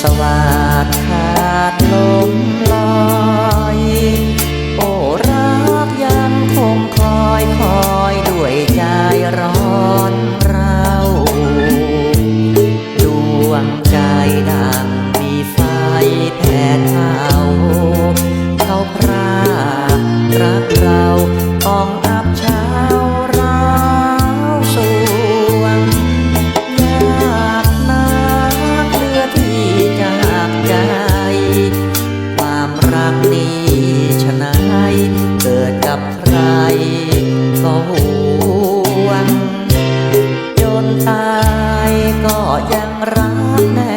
สวัสดิ์ขาดลมลอย ก็ยังรักนะ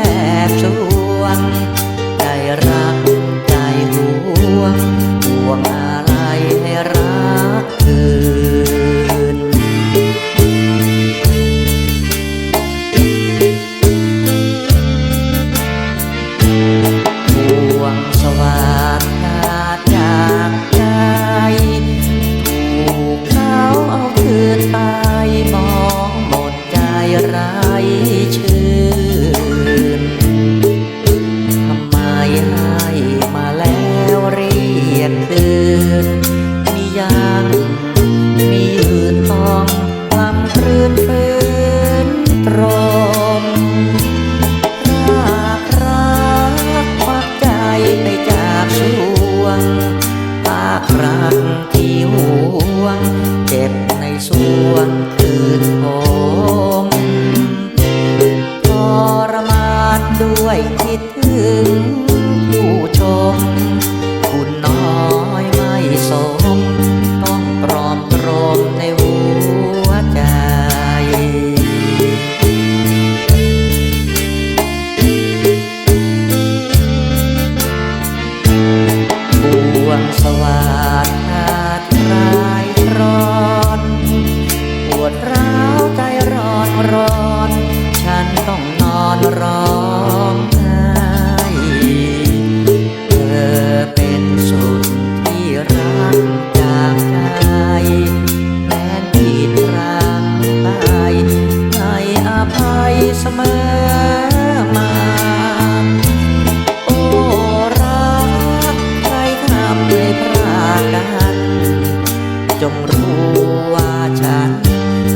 ฝืนตรมรากรักควักใจไปจากช่วง ปารักที่ห่วง เจ็บในส่วงคืนผมทรมานด้วยคิดถึงผู้ชม เสมอมา โอ้รักใครทำให้พลาดกัน จงรู้ว่าฉัน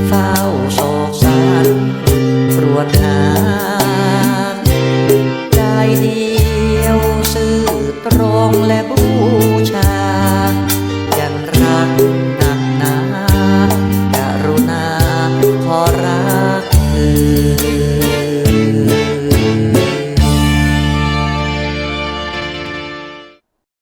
เฝ้าโศกสันรวนหา